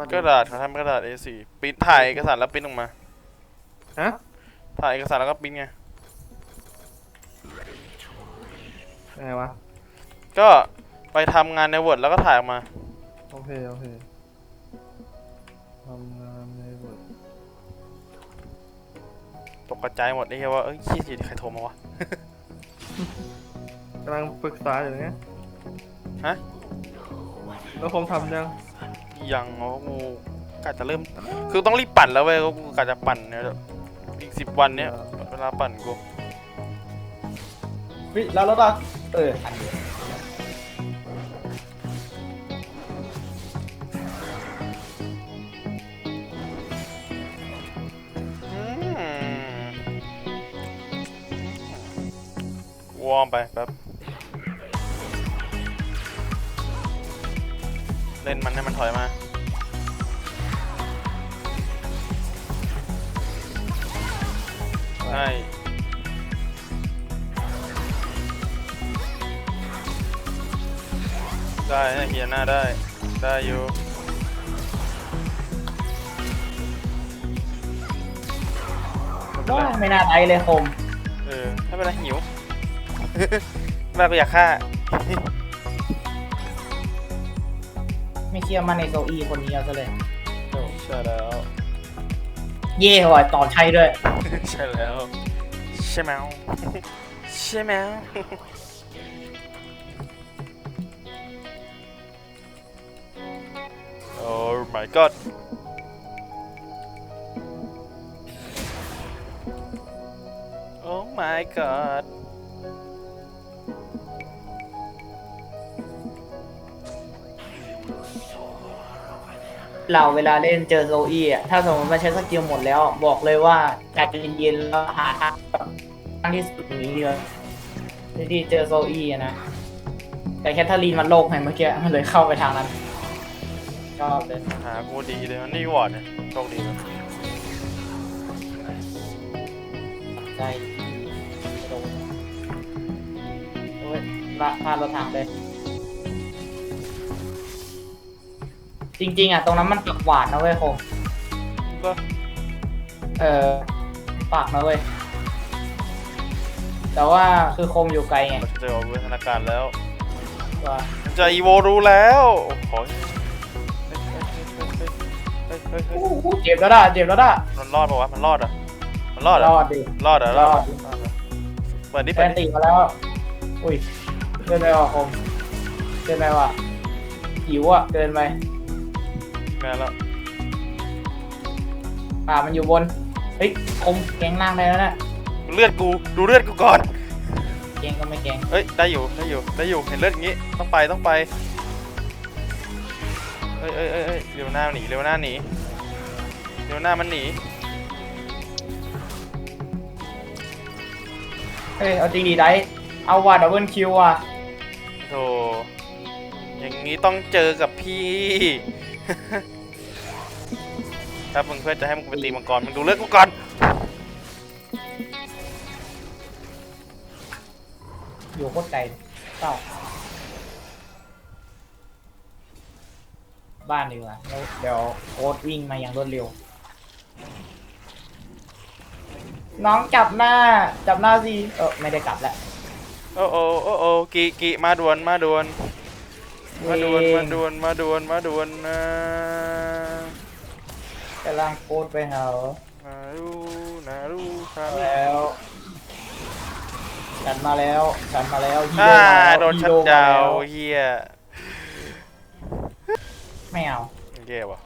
บ้านกระดาษเขาทำกระดาษ A4 ปริ้นถ่ายเอกสารแล้วปริ้นออกมา ฮะถ่ายเอกสารแล้วก็ปริ้นไง ยังไงวะ ก็ไปทำงานใน Word แล้วก็ถ่ายออกมา โอเค โอเคทำงานในบทตกกระจายหมดนี่แค่ว่า เอ้ยขี้สิใครโทรมาวะ กำลังปรึกษาอยู่เนี้ยฮะ แล้วผมทำยัง ยังอ๋อกูกะจะเริ่ม คือต้องรีบปั่นแล้วเว้ยกูกะจะปั่นเนี่ยอีกสิบวันเนี้ยเวลาปั่นกูวิแล้วรถอะเออทันอยู่อืมวอร์มไปแป๊บ ถอยมา ได้ ได้นะเฮียหน้าได้ ได้อยู่ไม่เป็นว้าไรไม่น่าไอเลยคม เออไม่เป็นไรหิวแม่ก็อยากฆ่า ไม่เชื่อมันในโซอีคนนี้เอาซะเลยโอ้ใช่แล้ว เย่ว่ะต่อใช่ด้วย ใช่แล้ว ใช่ไหมวใช่ไหมวโอ้ my god โอ้ my god เราเวลาเล่นเจอโซอีอะถ้าสมมติมันใช้สกิลหมดแล้ว บอกเลยว่าใจเย็นๆแล้วหาทางแบบทางที่สุดหนี้เดียวที่เจอโซอีอะนะ แต่แคทเธอรีนมันโลกไงเมื่อกี้มันเลยเข้าไปทางนั้นชอบเลยหากูดีเลยมันนี่วอร์ดเนี่ยโชคดีเลยใจโดนโอ้ยละพลาดเราทางเลย จริง ๆ อะ ตรงนั้นมันปักหวานนะเว้ยคงก็เออปากนะเว้ย แต่ว่าคือคมอยู่ไกลไงเราจะเจอวิวัฒนาการแล้วว่ามันจะอีโวรู้แล้วโอ้โหเฮ้ยเฮ้ยเฮ้ยเฮ้ยเฮ้ยเฮ้ยอู้หูเจ็บแล้วด่ะเจ็บแล้วด่ะมันรอดปะวะมันรอดเหรอะมันรอดเหรรอะอดดิ รอดเหรอะรอดรอดรอดเหรอเปิดดิแฟเปิดนดิตีมาแล้ว อุ้ยเกินไปว่ะคมเกินไปว่ะหิวอะเกินไป แม่แล้วป่ามันอยู่บน เฮ้ยคมแกงล่างได้แล้วนะเลือดกูดูเลือดกูก่อน แกงก็ไม่แกงเอ้ยได้อยู่ได้อยู่ได้อยู่เห็นเลือดอย่างงี้ต้องไปต้องไปเอ้ยเอ้ยเอ้ยเอ้ยเร็วหน้าหนีเร็วหน้าหนีเร็วหน้ามันหนีเฮ้ยเอาจริงดีได้เอาว่ะดับเบิลคิวว่ะโธ่อย่างนี้ต้องเจอกับพี่ ครับมึงเพื่อจะให้มึงไปตีมังกรมึงดูเลือดกูก่อนอยู่โคตรไกลเศร้าบ้านดีกว่าแล้วเดี๋ยวโค้ดวิ่งมาอย่างรวดเร็ว น้องจับหน้า จับหน้าสิเออไม่ได้กลับแล้ว โอ้โอ้โอ้โอ้กีกีมาด่วนมาด่วน มาด่วนเว้มายด่วนมาด่วนมาด่วนนะกำลังโค้ดไปหานารูนารูคาเอามิแล้วฉันมาแล้วฉันมาแล้วฮีอ่าโร่มาแล้วโดนฮีชัดโร่ดามาวแล้วเฮียไม่เอา แย่ว่ะ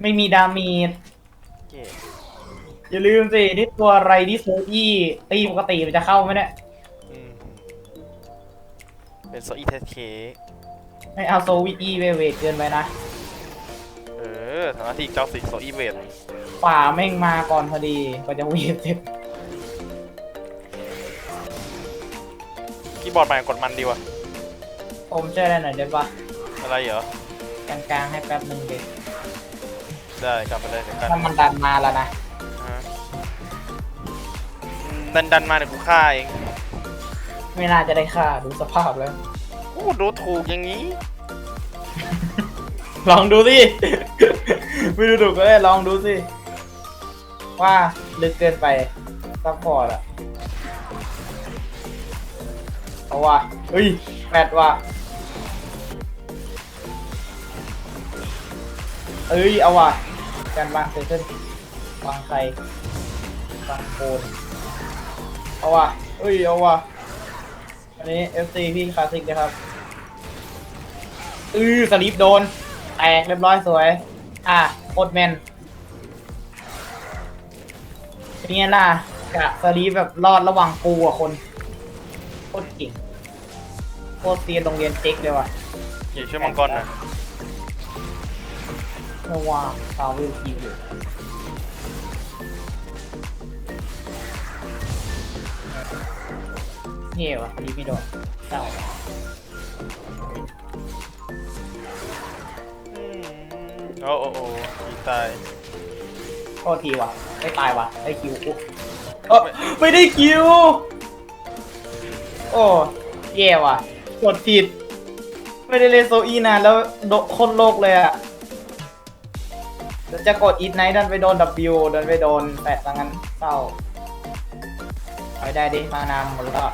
ไม่มีดาเมีดแย่อย่าลืมสินี่ตัวอะไรที่โซอี้ตีปกติมันจะเข้าไหมเนี่ยอืมเป็นโซอีเทสเค ไม่เอาโซวิอี้เวเวทเกินไปนะ เออฐานะที่เจ้าสิโซอีเวน ป่าแม่งมาก่อนพอดีก็จะเวทเสร็จคีย์บอร์ดใหม่กดมันดีว่ะ ผมช่วยได้หน่อยได้ปะอะไรเหรอ กลางๆให้แป๊บหนึ่งเด็กได้กลับไปเลยเดี๋ยวกันถ้ามันดันมาแล้วนะฮะดันดันมาเดี๋ยวกูฆ่าเอง ไม่น่าจะได้ค่าดูสภาพแล้ว โอ้ดูถูกอย่างนี้ ลองดูสิ ไม่ดูถูกก็ได้ลองดูสิ ว่าลึกเกินไปซัพพอร์ตอะเอาว่ะเฮ้ยแปดว่ะเอ้ย เอาว่ะการวางเซอร์เคิลวางใครวางโคนเอาว่ะเอ้ย เอาว่ะ อันนี้ FC พี่คลาสสิกนะครับ อือสลีปโดน แตกเรียบร้อยสวย อะโคตรแมนเป็นไงล่ะกะสลีปแบบรอดระหว่างกูกับคนโคตรเก่งโคตรเซียนโรงเรียนเจ๊กเลยว่ะอย่าช่วยมังกรหนะระหว่างซาวิลคิว เหี้ยวะสลีปไม่โดนเศร้าโอ้โอ้โอ้อีตายโทษทีว่ะ ไม่ตายว่ะ ได้คิวอุ๊เอ้อไม่ได้คิว โอ้แย่ว่ะ กดผิด ไม่ได้เล่นโซอีนานแล้วโดนคนโลกเลยอะเดี๋ยวจะกดอีทไนท์ดันไปโดน W ดันไปโดนแปดซะงั้นเศร้าไปได้ดิ มานามหมดแล้ว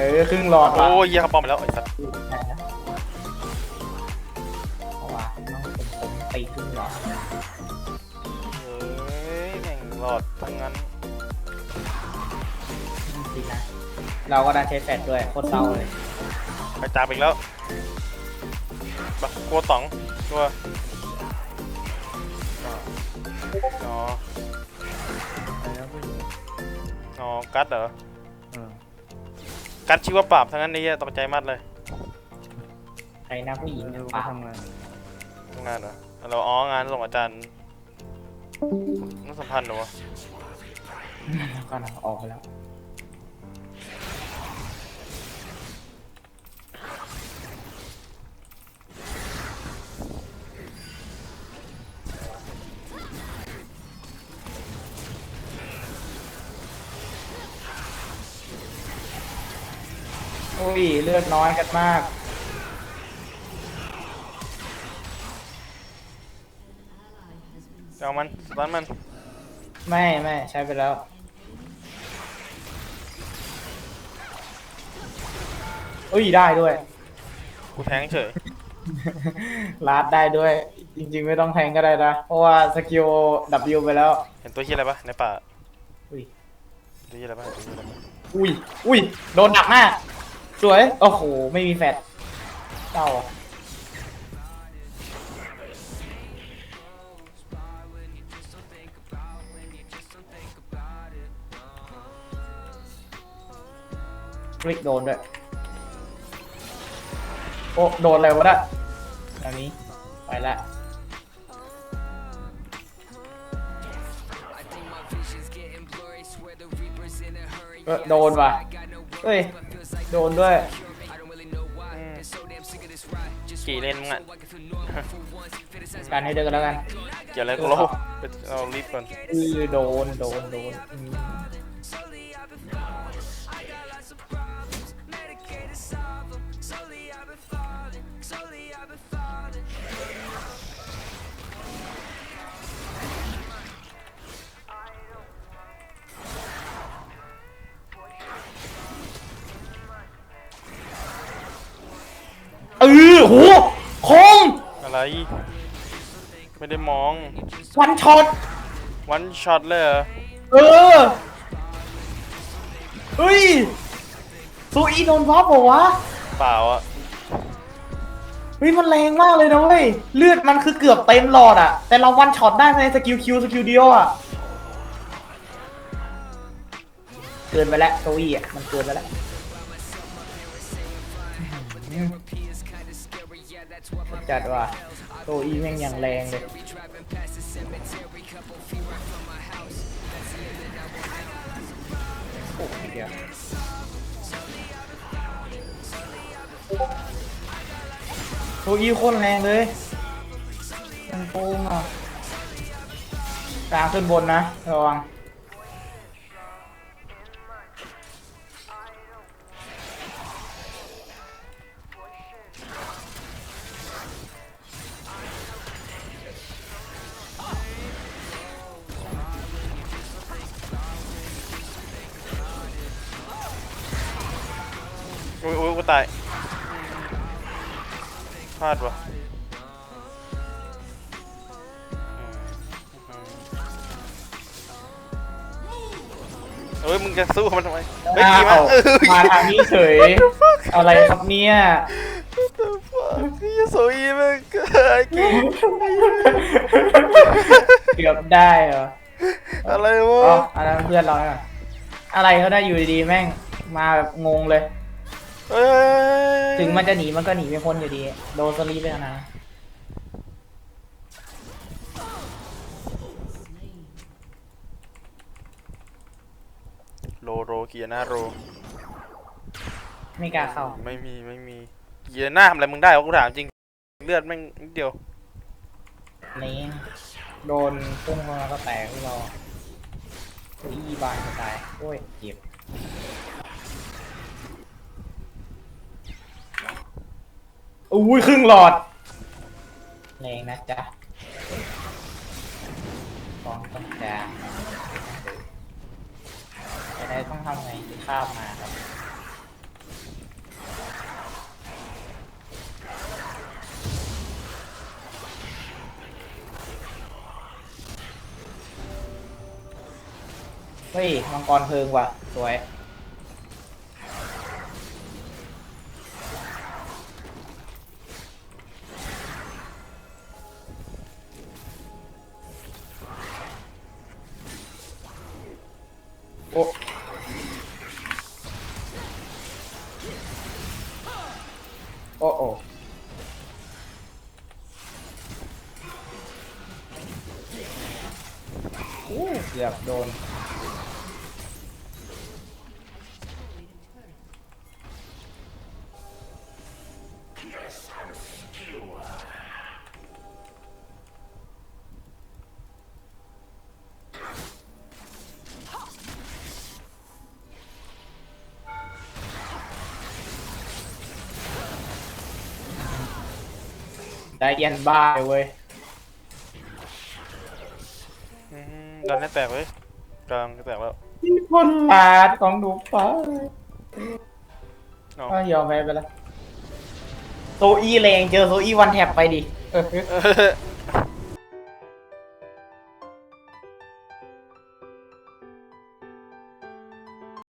เออครึ่งหลอดว่ะโอ้ยเหี้ยเขาป้อมไปแล้วไอ้สัตว์เอาว่ะน้องผมผมตีครึ่งหลอดเฮ้ยแม่งหลอดทั้งนั้นจริงนะ เราก็ได้ใช้แฟดด้วยโคตรเศร้าเลย ไปจับอีกแล้วบักกลัวต๋องตัวอ๋อไปแล้วผู้หญิงอ๋อกัดเหรอ เออ กัดชื่อว่าปราบทั้งนั้นนี่ตกใจมากเลยใครหน้าผู้หญิงไม่รู้เปก็ล่าทำงานทำงานเหรอเราอ๋องานส่งอาจารย์นักสัมพันธ์เหรอวะก็นำออกไปแล้ว อุ้ยเลือดน้อยกันมาก เอามันสตันมันไม่ไม่ใช้ไปแล้ว อุ้ยได้ด้วย กูแทงเฉย ลาดได้ด้วย จริง ๆ ไม่ต้องแทงก็ได้นะ เพราะว่าสกิล W ไปแล้ว เห็นตัวเฮียอะไรปะในป่าอุ้ย ตัวเฮียอะไรปะเห็นตัวเฮียอะไรปะอุ้ยอุ้ยโดนหนักมาก สวย โอ้โห ไม่มีแฟดเจ้าอะริกโดนด้วย โอ้ โดนอะไรวะน่ะอันนี้ ไปละเออโดนว่ะเฮ้ย โดนด้วยอืมกี่เล่นมึงอะการให้เดินกันแล้วกันเกี่ยวอะไรกับเราไปเอารีบก่อนอือโดนโดนโดน อืมเออโหคมอะไร ไม่ได้มอง วันช็อตวันช็อตเลยเหรอเออเฮ้ยซูอีโดนวับเหรอวะเปล่าอะเฮ้ยมันแรงมากเลยนะเว้ยเลือดมันคือเกือบเต็มหลอดอะแต่เราวันช็อตได้ภายในสกิลคิวสกิลเดียวอะเกินไปแล้วโซอีอะมันเกินไปแล้ว จัดว่ะโซอีแม่งอย่างแรงเลยโอ้ยเดี๋ยวโซอีโคตรแรงเลยมันโป้งอะกลางขึ้นบนนะระวัง กูตายพลาดวะเอ้ยมึงจะสู้มันทำไมเฮ้ยอ้ากี่มาวเอ้ย มาทางนี้เฉยอะไรครับเนี่ยพี่โซอีแม่งไอ้กี่เกือบได้เหรออะไรอ๋วะออันนั้นเพื่อนเราเนี่ยอะไรเขาได้อยู่ดีๆแม่ง มาแบบงงเลย เอ้ยถึงมันจะหนีมันก็หนีไม่พ้นอยู่ดี โดนสลีปไปแล้วนะ โลโรเกียร์หน้าโร ไม่กล้าเข้า ไม่มีไม่มีเกียร์หน้าทำอะไรมึงได้วะกูถามจริง เลือดแม่งนิดเดียว นี่โดนพุ่งเข้ามาก็แตกพวกเราเก้าอี้บานจะตายโอ้ยเจ็บ อุ้ยครึ่งหลอด แรงนะจ๊ะต้องต้องจะจะได้ต้องทำไงคือข้ามมาครับเฮ้ยมังกรเพลิงว่ะ สวย เกือบโดนได้ยันบ้าเลยเว้ย อืม ดันให้แตกเลยกลางก็แตกแล้วคนลาดของหนูป้าเอา ก็ยอมแพ้ไปแล้วโซอี้แรงเจอโซอี้วันแท็บไปดิเออ